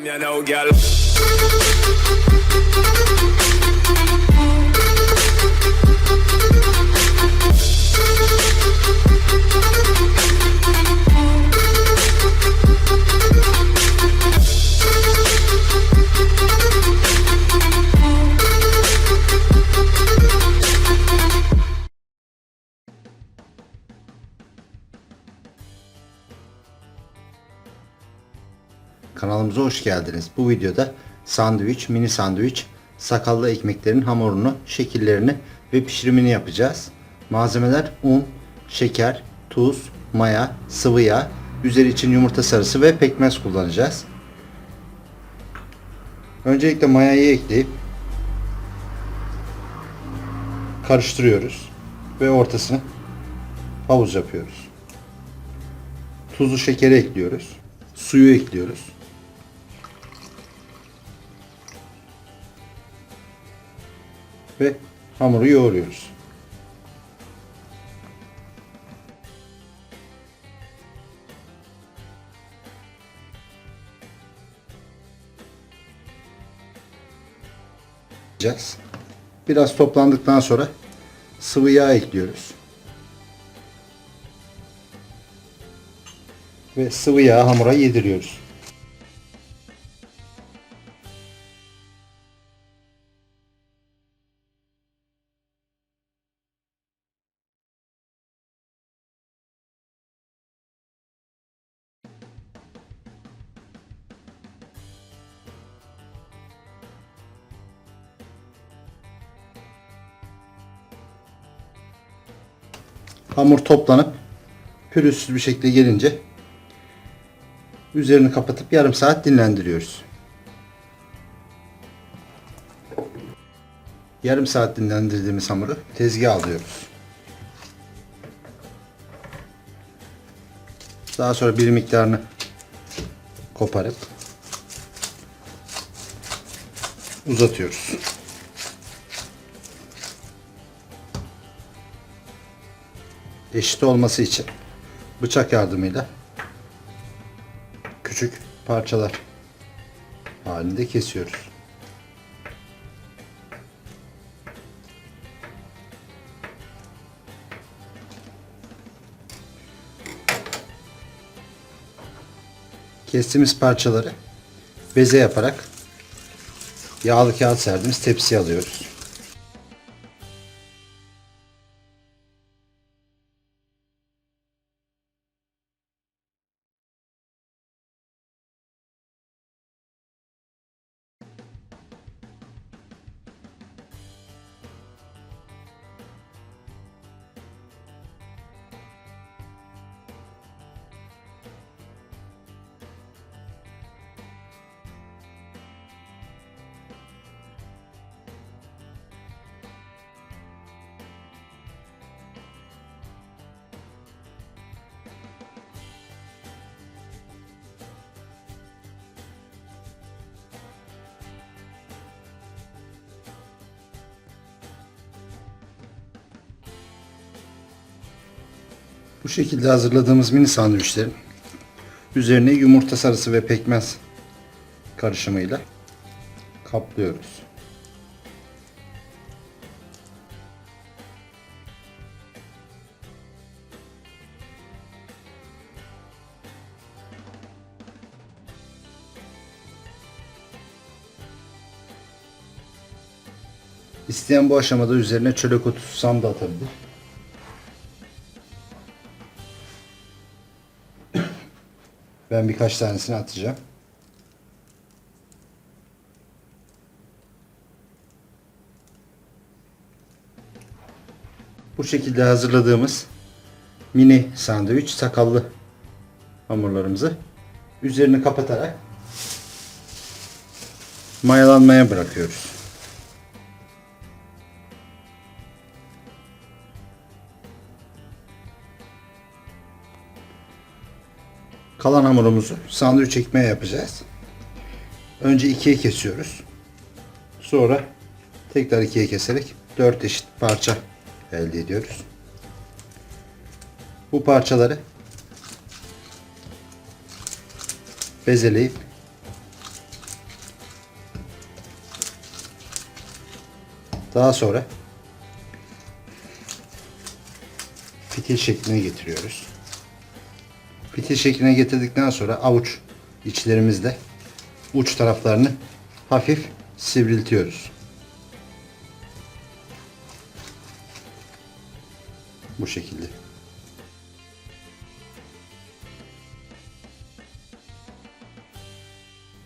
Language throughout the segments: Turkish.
You know, girl. Kanalımıza hoş geldiniz. Bu videoda sandviç, mini sandviç, sakallı ekmeklerin hamurunu, şekillerini ve pişirimini yapacağız. Malzemeler un, şeker, tuz, maya, sıvı yağ, üzeri için yumurta sarısı ve pekmez kullanacağız. Öncelikle mayayı ekleyip karıştırıyoruz ve ortasını havuz yapıyoruz. Tuzu şekeri ekliyoruz. Suyu ekliyoruz. Ve hamuru yoğuruyoruz. Yapacağız. Biraz toplandıktan sonra sıvı yağ ekliyoruz. Ve sıvı yağ hamura yediriyoruz. Hamur toplanıp pürüzsüz bir şekilde gelince üzerini kapatıp yarım saat dinlendiriyoruz. Yarım saat dinlendirdiğimiz hamuru tezgaha alıyoruz. Daha sonra bir miktarını koparıp uzatıyoruz. Eşit olması için bıçak yardımıyla küçük parçalar halinde kesiyoruz. Kestiğimiz parçaları beze yaparak yağlı kağıt serdiğimiz tepsiye alıyoruz. Bu şekilde hazırladığımız mini sandviçlerin üzerine yumurta sarısı ve pekmez karışımıyla kaplıyoruz. İsteyen bu aşamada üzerine çörek otu susam da atabilir. Ben birkaç tanesini atacağım. Bu şekilde hazırladığımız mini sandviç sakallı hamurlarımızı üzerini kapatarak mayalanmaya bırakıyoruz. Kalan hamurumuzu sandviç ekmeği yapacağız. Önce ikiye kesiyoruz. Sonra tekrar ikiye keserek dört eşit parça elde ediyoruz. Bu parçaları bezeleyip daha sonra fitil şekline getiriyoruz. Fitil şekline getirdikten sonra avuç içlerimizde uç taraflarını hafif sivriltiyoruz. Bu şekilde.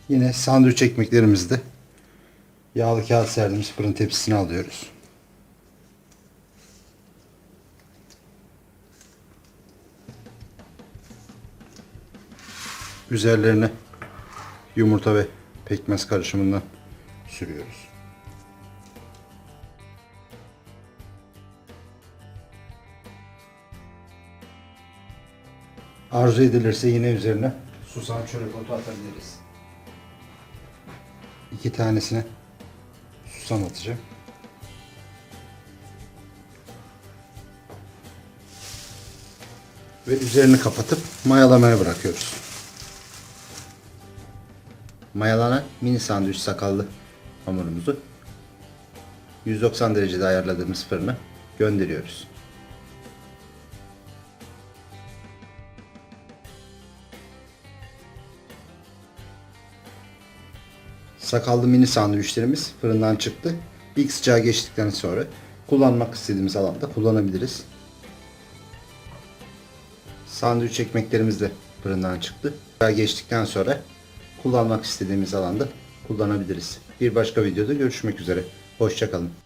Yine sandviç ekmeklerimizi de yağlı kağıt serdiğimiz fırın tepsisine alıyoruz. Üzerlerine yumurta ve pekmez karışımından sürüyoruz. Arzu edilirse yine üzerine susam çörek otu atabiliriz. İki tanesine susam atacağım. Ve üzerini kapatıp mayalamaya bırakıyoruz. Mayalanan mini sandviç sakallı hamurumuzu 190 derecede ayarladığımız fırına gönderiyoruz. Sakallı mini sandviçlerimiz fırından çıktı. İlk sıcağı geçtikten sonra kullanmak istediğimiz alanda kullanabiliriz. Sandviç ekmeklerimiz de fırından çıktı. Sıcağı geçtikten sonra kullanmak istediğimiz alanda kullanabiliriz. Bir başka videoda görüşmek üzere. Hoşçakalın.